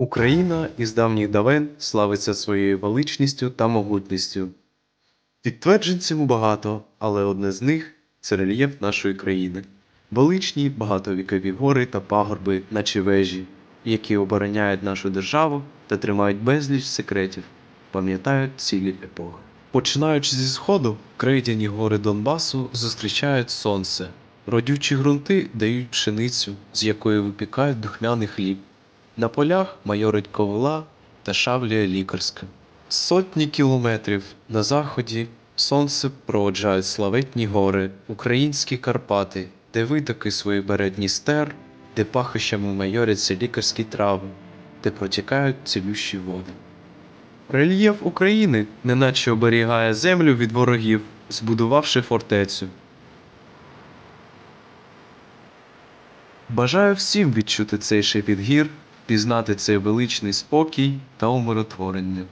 Україна із давніх давен славиться своєю величністю та могутністю. Підтверджень цьому багато, але одне з них це рельєф нашої країни. Величні багатовікові гори та пагорби, наче вежі, які обороняють нашу державу та тримають безліч секретів, пам'ятають цілі епохи. Починаючи зі сходу, крейдяні гори Донбасу зустрічають сонце. Родючі ґрунти дають пшеницю, з якої випікають духмяний хліб. На полях майорить ковила та шавлює лікарська. Сотні кілометрів на заході сонце проводжають славетні гори, українські Карпати, де витоки свої бере Дністер, де пахощами майоряться лікарські трави, де протікають цілющі води. Рельєф України неначе оберігає землю від ворогів, збудувавши фортецю. Бажаю всім відчути цей шепіт гір, пізнати цей величний спокій та умиротворення.